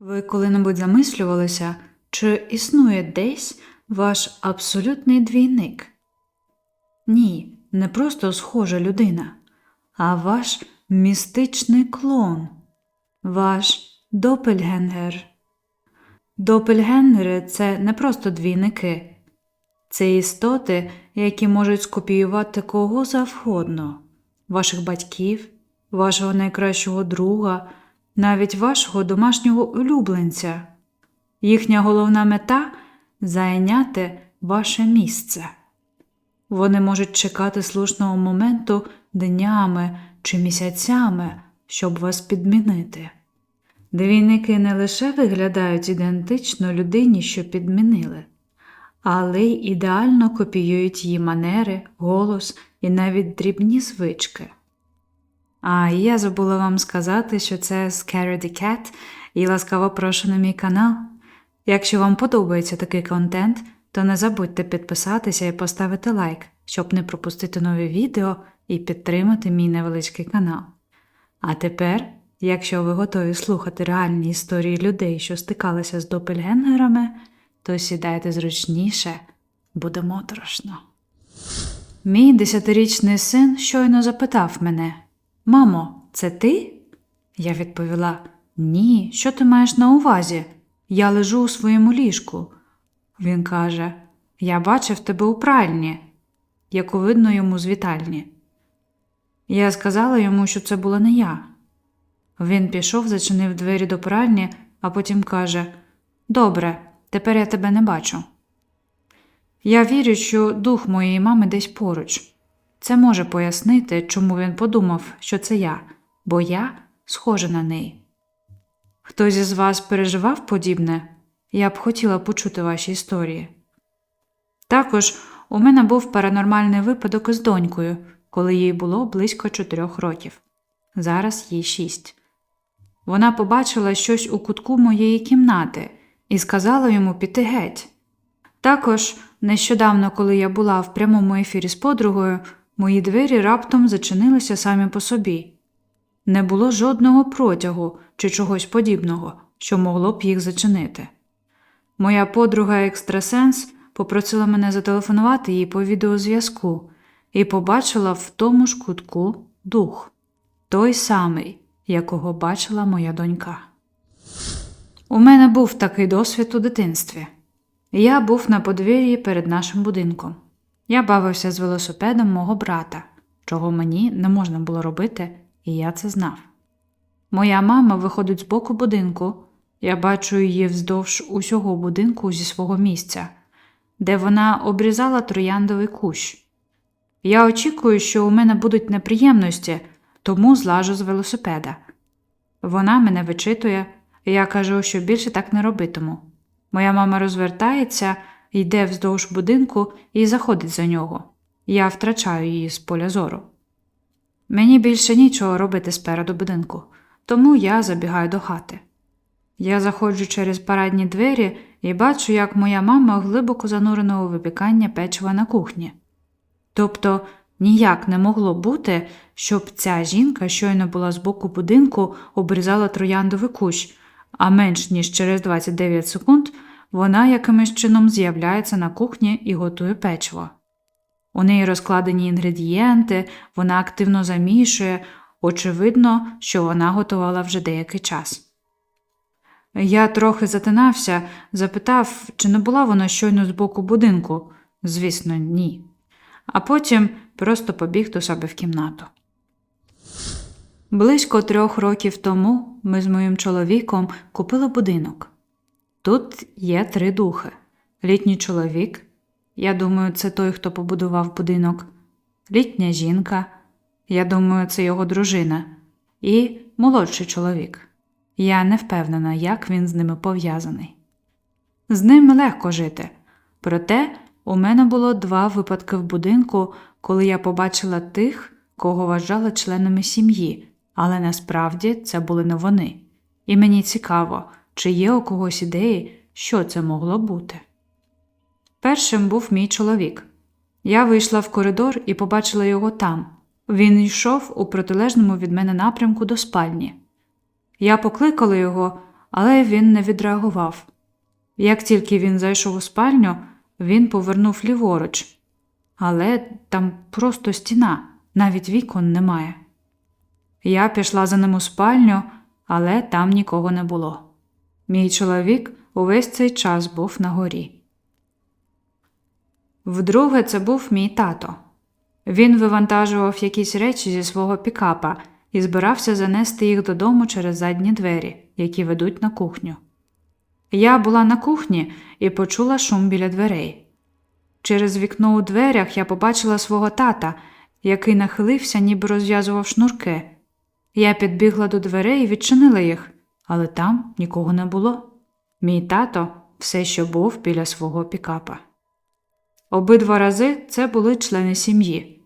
Ви коли-небудь замислювалися, чи існує десь ваш абсолютний двійник? Ні, не просто схожа людина, а ваш містичний клон, ваш допельгенгер. Допельгенгери це не просто двійники, це істоти, які можуть скопіювати кого завгодно, ваших батьків, вашого найкращого друга, навіть вашого домашнього улюбленця. Їхня головна мета зайняти ваше місце. Вони можуть чекати слушного моменту днями чи місяцями, щоб вас підмінити. Двійники не лише виглядають ідентично людині, що підмінили, але й ідеально копіюють її манери, голос і навіть дрібні звички. А я забула вам сказати, що це Scary the Cat і ласкаво прошу на мій канал. Якщо вам подобається такий контент, то не забудьте підписатися і поставити лайк, щоб не пропустити нові відео і підтримати мій невеличкий канал. А тепер, якщо ви готові слухати реальні історії людей, що стикалися з допельгенгерами, то сідайте зручніше, буде моторошно. Мій десятирічний син щойно запитав мене Мамо, це ти? Я відповіла Ні, що ти маєш на увазі? Я лежу у своєму ліжку. Він каже Я бачив тебе у пральні, яку видно йому з вітальні. Я сказала йому, що це була не я. Він пішов, зачинив двері до пральні, а потім каже Добре, тепер я тебе не бачу. Я вірю, що дух моєї мами десь поруч. Це може пояснити, чому він подумав, що це я, бо я схожа на неї. Хтось із вас переживав подібне? Я б хотіла почути ваші історії. Також у мене був паранормальний випадок із донькою, коли їй було близько чотирьох років. Зараз їй шість. Вона побачила щось у кутку моєї кімнати і сказала йому піти геть. Також нещодавно, коли я була в прямому ефірі з подругою, мої двері раптом зачинилися самі по собі. Не було жодного протягу чи чогось подібного, що могло б їх зачинити. Моя подруга екстрасенс попросила мене зателефонувати їй по відеозв'язку і побачила в тому ж кутку дух, той самий, якого бачила моя донька. У мене був такий досвід у дитинстві. Я був на подвір'ї перед нашим будинком. Я бавився з велосипедом мого брата, чого мені не можна було робити, і я це знав. Моя мама виходить з боку будинку, я бачу її вздовж усього будинку зі свого місця, де вона обрізала трояндовий кущ. Я очікую, що у мене будуть неприємності, тому злажу з велосипеда. Вона мене вичитує, і я кажу, що більше так не робитиму. Моя мама розвертається, йде вздовж будинку і заходить за нього. Я втрачаю її з поля зору. Мені більше нічого робити спереду будинку, тому я забігаю до хати. Я заходжу через парадні двері і бачу, як моя мама глибоко занурена у випікання печива на кухні. Тобто ніяк не могло бути, щоб ця жінка щойно була з боку будинку, обрізала трояндовий кущ, а менш ніж через 29 секунд вона якимось чином з'являється на кухні і готує печиво. У неї розкладені інгредієнти, вона активно замішує, очевидно, що вона готувала вже деякий час. Я трохи затинався, запитав, чи не була вона щойно з боку будинку. Звісно, ні. А потім просто побіг до себе в кімнату. Близько трьох років тому ми з моїм чоловіком купили будинок. Тут є три духи: літній чоловік, я думаю, це той, хто побудував будинок, літня жінка, я думаю, це його дружина, і молодший чоловік. Я не впевнена, як він з ними пов'язаний. З ними легко жити, проте у мене було два випадки в будинку, коли я побачила тих, кого вважала членами сім'ї, але насправді це були не вони. І мені цікаво, чи є у когось ідеї, що це могло бути. Першим був мій чоловік. Я вийшла в коридор і побачила його там. Він йшов у протилежному від мене напрямку до спальні. Я покликала його, але він не відреагував. Як тільки він зайшов у спальню, він повернув ліворуч, але там просто стіна, навіть вікон немає. Я пішла за ним у спальню, але там нікого не було. Мій чоловік увесь цей час був на горі. Вдруге, це був мій тато. Він вивантажував якісь речі зі свого пікапа і збирався занести їх додому через задні двері, які ведуть на кухню. Я була на кухні і почула шум біля дверей. Через вікно у дверях я побачила свого тата, який нахилився, ніби розв'язував шнурки. Я підбігла до дверей і відчинила їх, але там нікого не було. Мій тато все ще був біля свого пікапа. Обидва рази це були члени сім'ї.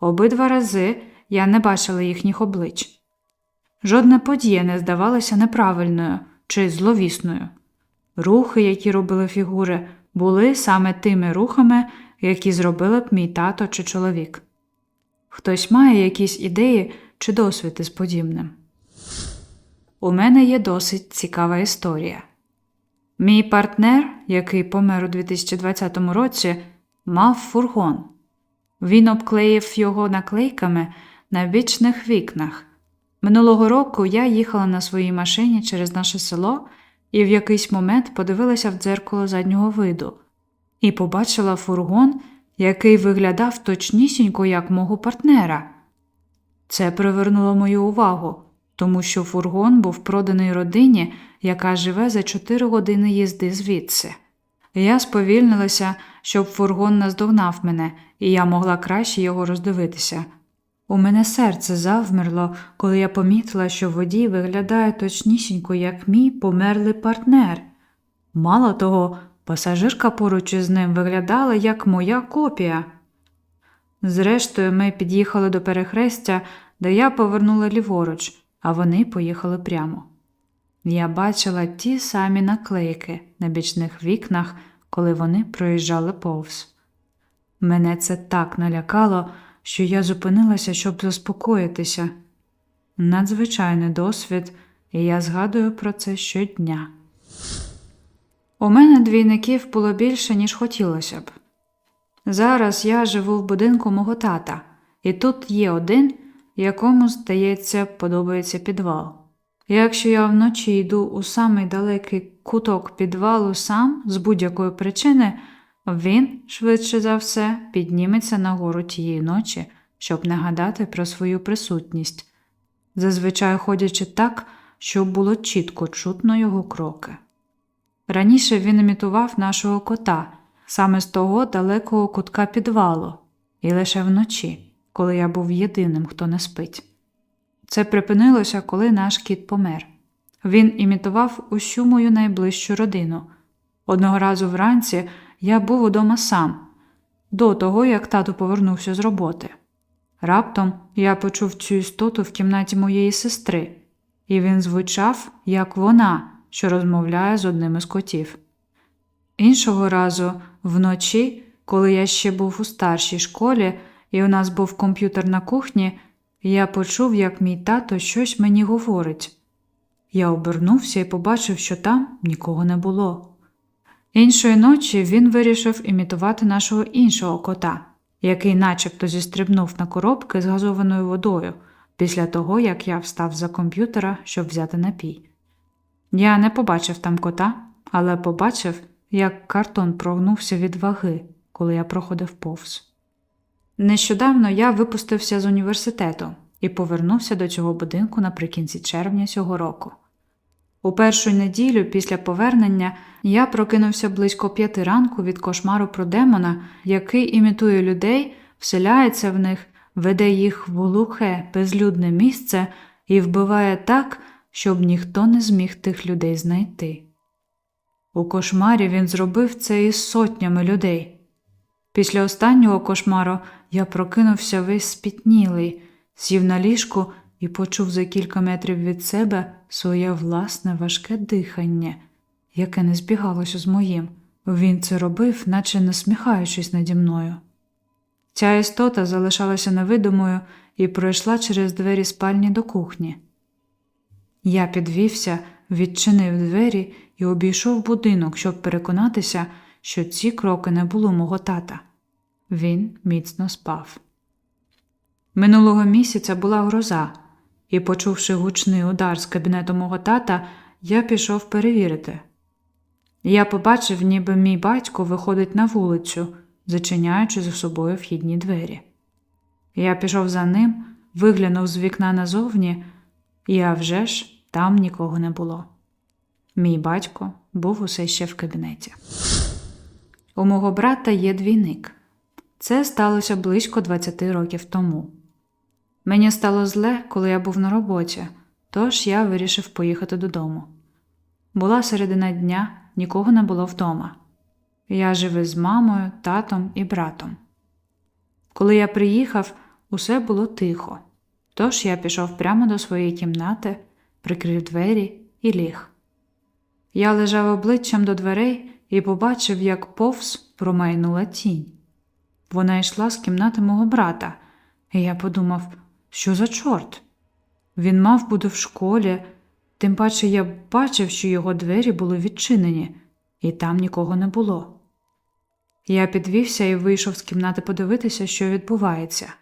Обидва рази я не бачила їхніх облич. Жодна подія не здавалася неправильною чи зловісною. Рухи, які робили фігури, були саме тими рухами, які зробили б мій тато чи чоловік. Хтось має якісь ідеї чи досвід із подібним. У мене є досить цікава історія. Мій партнер, який помер у 2020 році, мав фургон. Він обклеїв його наклейками на бічних вікнах. Минулого року я їхала на своїй машині через наше село і в якийсь момент подивилася в дзеркало заднього виду і побачила фургон, який виглядав точнісінько як мого партнера. Це привернуло мою увагу, тому що фургон був проданий родині, яка живе за 4 години їзди звідси. Я сповільнилася, щоб фургон наздогнав мене, і я могла краще його роздивитися. У мене серце завмерло, коли я помітила, що водій виглядає точнісінько, як мій померлий партнер. Мало того, пасажирка поруч із ним виглядала як моя копія. Зрештою, ми під'їхали до перехрестя, де я повернула ліворуч, а вони поїхали прямо. Я бачила ті самі наклейки на бічних вікнах, коли вони проїжджали повз. Мене це так налякало, що я зупинилася, щоб заспокоїтися. Надзвичайний досвід, і я згадую про це щодня. У мене двійників було більше, ніж хотілося б. Зараз я живу в будинку мого тата, і тут є один, якому, здається, подобається підвал. Якщо я вночі йду у самий далекий куток підвалу сам з будь-якої причини, він, швидше за все, підніметься нагору тієї ночі, щоб нагадати про свою присутність, зазвичай ходячи так, щоб було чітко чутно його кроки. Раніше він імітував нашого кота саме з того далекого кутка підвалу, і лише вночі, коли я був єдиним, хто не спить. Це припинилося, коли наш кіт помер. Він імітував усю мою найближчу родину. Одного разу вранці я був удома сам, до того, як тато повернувся з роботи. Раптом я почув цю істоту в кімнаті моєї сестри, і він звучав, як вона, що розмовляє з одним із котів. Іншого разу, вночі, коли я ще був у старшій школі, і у нас був комп'ютер на кухні, я почув, як мій тато щось мені говорить. Я обернувся і побачив, що там нікого не було. Іншої ночі він вирішив імітувати нашого іншого кота, який начебто зістрибнув на коробки з газованою водою після того, як я встав за комп'ютера, щоб взяти напій. Я не побачив там кота, але побачив, як картон прогнувся від ваги, коли я проходив повз. Нещодавно я випустився з університету і повернувся до цього будинку наприкінці червня цього року. У першу неділю після повернення я прокинувся близько п'яти ранку від кошмару про демона, який імітує людей, вселяється в них, веде їх в глухе, безлюдне місце і вбиває так, щоб ніхто не зміг тих людей знайти. У кошмарі він зробив це із сотнями людей. Після останнього кошмару я прокинувся весь спітнілий, сів на ліжку і почув за кілька метрів від себе своє власне важке дихання, яке не збігалося з моїм. Він це робив, наче насміхаючись наді мною. Ця істота залишалася невидимою і пройшла через двері спальні до кухні. Я підвівся, відчинив двері і обійшов будинок, щоб переконатися, що ці кроки не були мого тата. Він міцно спав. Минулого місяця була гроза, і, почувши гучний удар з кабінету мого тата, я пішов перевірити. Я побачив, ніби мій батько виходить на вулицю, зачиняючи за собою вхідні двері. Я пішов за ним, виглянув з вікна назовні, і а вже ж там нікого не було. Мій батько був усе ще в кабінеті. У мого брата є двійник. Це сталося близько 20 років тому. Мені стало зле, коли я був на роботі, тож я вирішив поїхати додому. Була середина дня, нікого не було вдома. Я жив із мамою, татом і братом. Коли я приїхав, усе було тихо, тож я пішов прямо до своєї кімнати, прикрив двері і ліг. Я лежав обличчям до дверей і побачив, як повз промайнула тінь. Вона йшла з кімнати мого брата, і я подумав, що за чорт? Він мав бути в школі, тим паче я бачив, що його двері були відчинені, і там нікого не було. Я підвівся і вийшов з кімнати подивитися, що відбувається.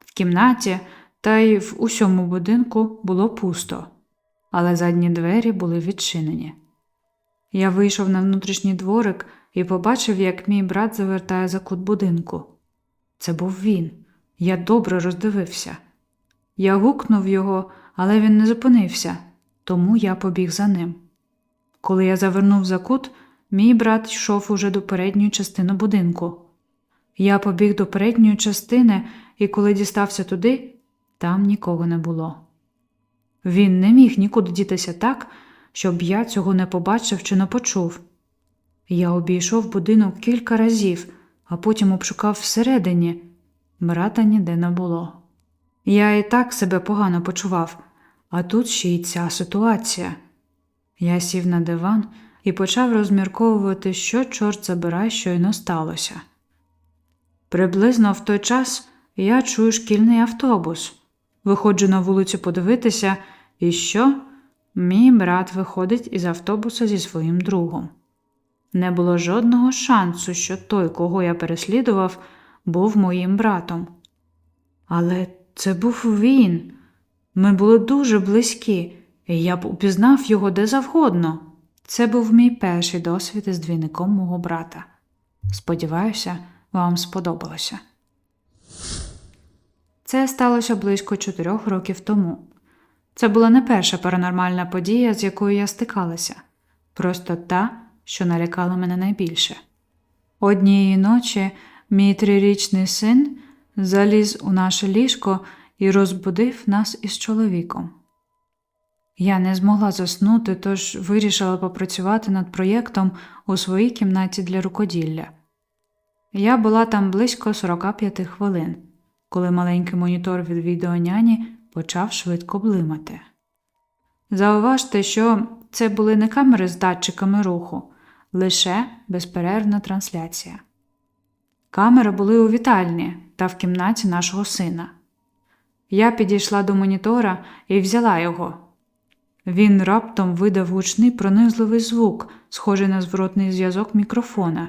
В кімнаті та й в усьому будинку було пусто, але задні двері були відчинені. Я вийшов на внутрішній дворик і побачив, як мій брат завертає за кут будинку. Це був він. Я добре роздивився. Я гукнув його, але він не зупинився, тому я побіг за ним. Коли я завернув за кут, мій брат йшов уже до передньої частини будинку. Я побіг до передньої частини, і коли дістався туди, там нікого не було. Він не міг нікуди дітися так, щоб я цього не побачив чи не почув. Я обійшов будинок кілька разів, а потім обшукав всередині. Брата ніде не було. Я і так себе погано почував, а тут ще й ця ситуація. Я сів на диван і почав розмірковувати, що чорт забирай, щойно сталося. Приблизно в той час я чую шкільний автобус. Виходжу на вулицю подивитися, і що? Мій брат виходить із автобуса зі своїм другом. Не було жодного шансу, що той, кого я переслідував, був моїм братом. Але це був він. Ми були дуже близькі, і я б упізнав його де завгодно. Це був мій перший досвід із двійником мого брата. Сподіваюся, вам сподобалося. Це сталося близько чотирьох років тому. Це була не перша паранормальна подія, з якою я стикалася, просто та, що налякала мене найбільше. Однієї ночі мій трирічний син заліз у наше ліжко і розбудив нас із чоловіком. Я не змогла заснути, тож вирішила попрацювати над проєктом у своїй кімнаті для рукоділля. Я була там близько 45 хвилин, коли маленький монітор від відеоняні почав швидко блимати. Зауважте, що це були не камери з датчиками руху, лише безперервна трансляція. Камери були у вітальні та в кімнаті нашого сина. Я підійшла до монітора і взяла його. Він раптом видав гучний пронизливий звук, схожий на зворотний зв'язок мікрофона.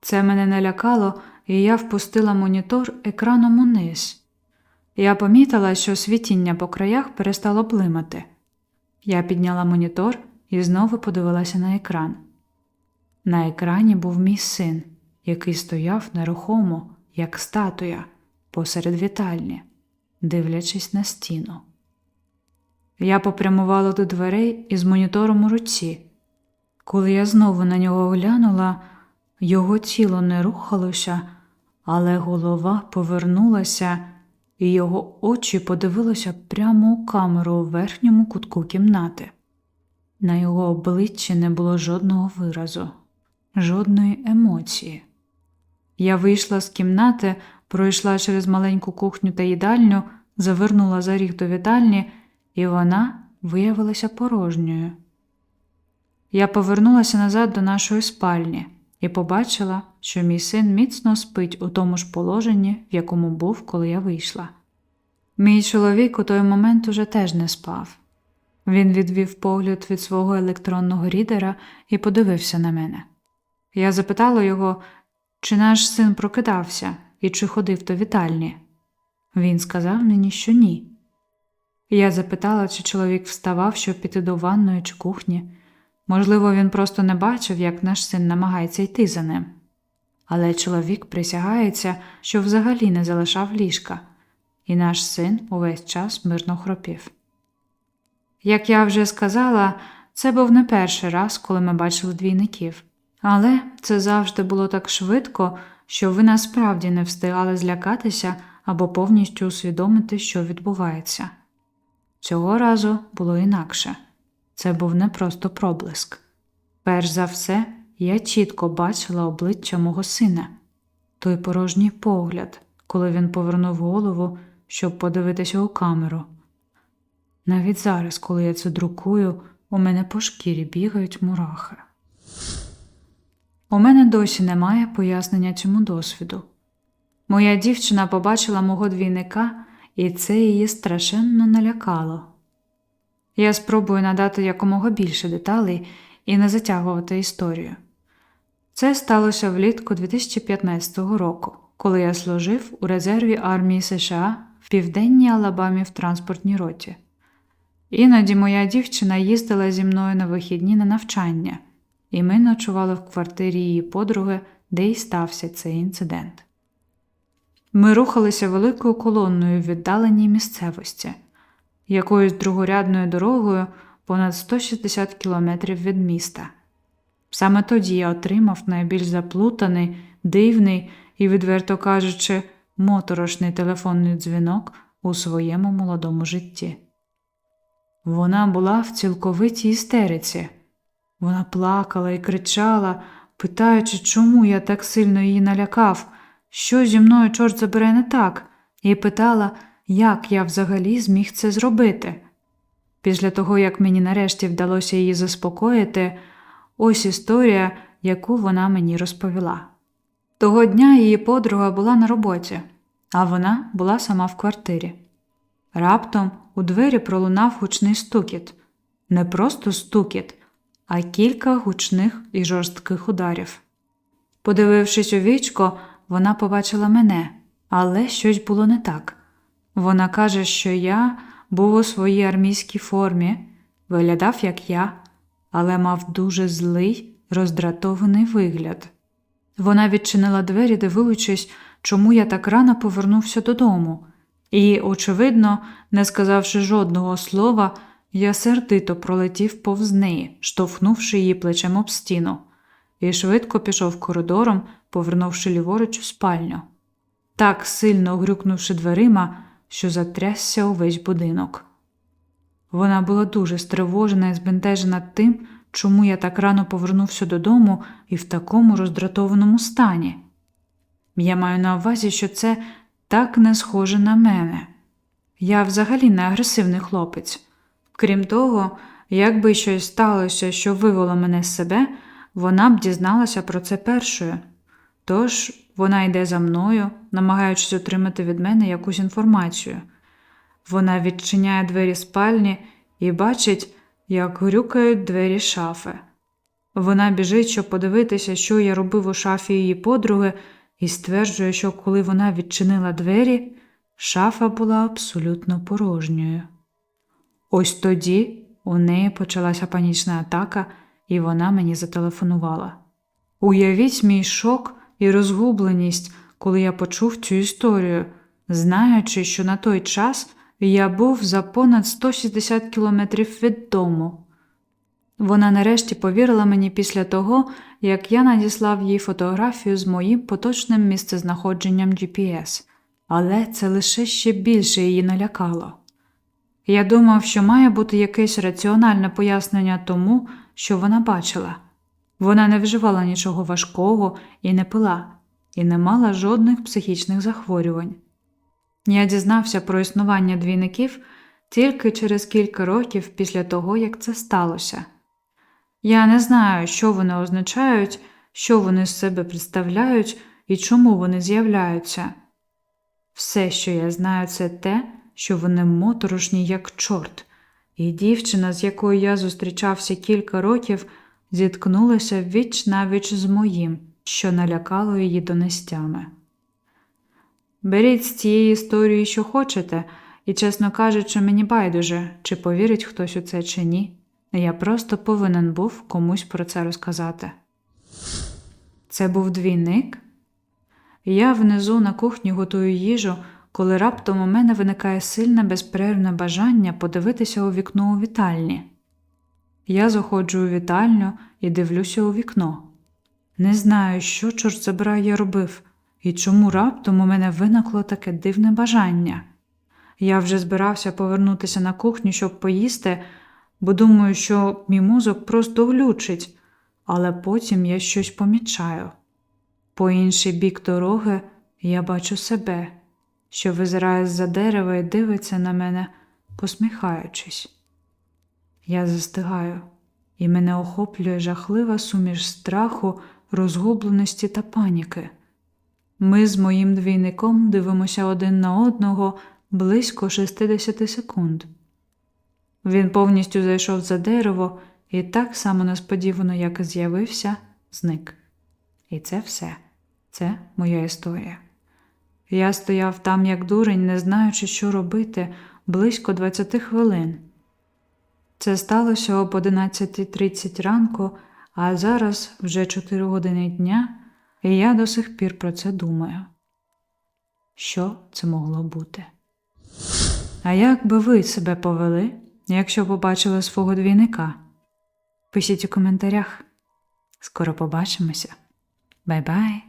Це мене налякало, і я впустила монітор екраном униз. Я помітила, що світіння по краях перестало блимати. Я підняла монітор і знову подивилася на екран. На екрані був мій син, який стояв нерухомо, як статуя, посеред вітальні, дивлячись на стіну. Я попрямувала до дверей із монітором у руці. Коли я знову на нього глянула, його тіло не рухалося, але голова повернулася, і його очі подивилися прямо у камеру у верхньому кутку кімнати. На його обличчі не було жодного виразу, жодної емоції. Я вийшла з кімнати, пройшла через маленьку кухню та їдальню, завернула за ріг до вітальні, і вона виявилася порожньою. Я повернулася назад до нашої спальні і побачила, що мій син міцно спить у тому ж положенні, в якому був, коли я вийшла. Мій чоловік у той момент уже теж не спав. Він відвів погляд від свого електронного рідера і подивився на мене. Я запитала його, чи наш син прокидався і чи ходив до вітальні. Він сказав мені, що ні. Я запитала, чи чоловік вставав, щоб піти до ванної чи кухні. Можливо, він просто не бачив, як наш син намагається йти за ним. Але чоловік присягається, що взагалі не залишав ліжка, і наш син увесь час мирно хропів. Як я вже сказала, це був не перший раз, коли ми бачили двійників, але це завжди було так швидко, що ви насправді не встигали злякатися або повністю усвідомити, що відбувається. Цього разу було інакше це був не просто проблиск. Перш за все, я чітко бачила обличчя мого сина, той порожній погляд, коли він повернув голову, щоб подивитися у камеру. Навіть зараз, коли я це друкую, у мене по шкірі бігають мурахи. У мене досі немає пояснення цьому досвіду. Моя дівчина побачила мого двійника, і це її страшенно налякало. Я спробую надати якомога більше деталей і не затягувати історію. Це сталося влітку 2015 року, коли я служив у резерві армії США в південній Алабамі в транспортній роті. Іноді моя дівчина їздила зі мною на вихідні на навчання, і ми ночували в квартирі її подруги, де й стався цей інцидент. Ми рухалися великою колонною в віддаленій місцевості, якоюсь другорядною дорогою понад 160 кілометрів від міста. Саме тоді я отримав найбільш заплутаний, дивний і, відверто кажучи, моторошний телефонний дзвінок у своєму молодому житті. Вона була в цілковитій істериці. Вона плакала і кричала, питаючи, чому я так сильно її налякав, що зі мною чорт забере не так, і питала, як я взагалі зміг це зробити. Після того, як мені нарешті вдалося її заспокоїти, ось історія, яку вона мені розповіла. Того дня її подруга була на роботі, а вона була сама в квартирі. Раптом у двері пролунав гучний стукіт. Не просто стукіт, а кілька гучних і жорстких ударів. Подивившись у вічко, вона побачила мене, але щось було не так. Вона каже, що я був у своїй армійській формі, виглядав як я, але мав дуже злий, роздратований вигляд. Вона відчинила двері, дивуючись, чому я так рано повернувся додому, і, очевидно, не сказавши жодного слова, я сердито пролетів повз неї, штовхнувши її плечем об стіну, і швидко пішов коридором, повернувши ліворуч у спальню, так сильно грюкнувши дверима, що затрясся увесь будинок. Вона була дуже стривожена і збентежена тим, чому я так рано повернувся додому і в такому роздратованому стані. Я маю на увазі, що це так не схоже на мене. Я взагалі не агресивний хлопець. Крім того, якби щось сталося, що вивело мене з себе, вона б дізналася про це першою. Тож вона йде за мною, намагаючись отримати від мене якусь інформацію. Вона відчиняє двері спальні і бачить, як грюкають двері шафи. Вона біжить, щоб подивитися, що я робив у шафі її подруги, і стверджує, що коли вона відчинила двері, шафа була абсолютно порожньою. Ось тоді у неї почалася панічна атака, і вона мені зателефонувала. Уявіть мій шок і розгубленість, коли я почув цю історію, знаючи, що на той час я був за понад 160 кілометрів від дому. Вона нарешті повірила мені після того, як я надіслав їй фотографію з моїм поточним місцезнаходженням GPS, але це лише ще більше її налякало. Я думав, що має бути якесь раціональне пояснення тому, що вона бачила. Вона не вживала нічого важкого і не пила, і не мала жодних психічних захворювань. Я дізнався про існування двійників тільки через кілька років після того, як це сталося. Я не знаю, що вони означають, що вони з себе представляють і чому вони з'являються. Все, що я знаю, це те, що вони моторошні, як чорт, і дівчина, з якою я зустрічався кілька років, зіткнулася віч навіч з моїм, що налякало її донестями. Беріть з цієї історії, що хочете, і, чесно кажучи, мені байдуже, чи повірить хтось у це чи ні. Я просто повинен був комусь про це розказати. Це був двійник? Я внизу на кухні готую їжу, коли раптом у мене виникає сильне безперервне бажання подивитися у вікно у вітальні. Я заходжу у вітальню і дивлюся у вікно. Не знаю, що чорт забирай я робив, і чому раптом у мене виникло таке дивне бажання. Я вже збирався повернутися на кухню, щоб поїсти, бо думаю, що мій мозок просто глючить, але потім я щось помічаю. По інший бік дороги я бачу себе, що визирає з-за дерева і дивиться на мене, посміхаючись. Я застигаю, і мене охоплює жахлива суміш страху, розгубленості та паніки. Ми з моїм двійником дивимося один на одного близько 60 секунд. Він повністю зайшов за дерево і так само несподівано, як і з'явився, зник. І це все. Це моя історія. Я стояв там, як дурень, не знаючи, що робити, близько 20 хвилин. Це сталося об 11.30 ранку, а зараз вже 4 години дня, і я до сих пір про це думаю. Що це могло бути? А як би ви себе повели, якщо побачили свого двійника? Пишіть у коментарях. Скоро побачимося. Бай-бай!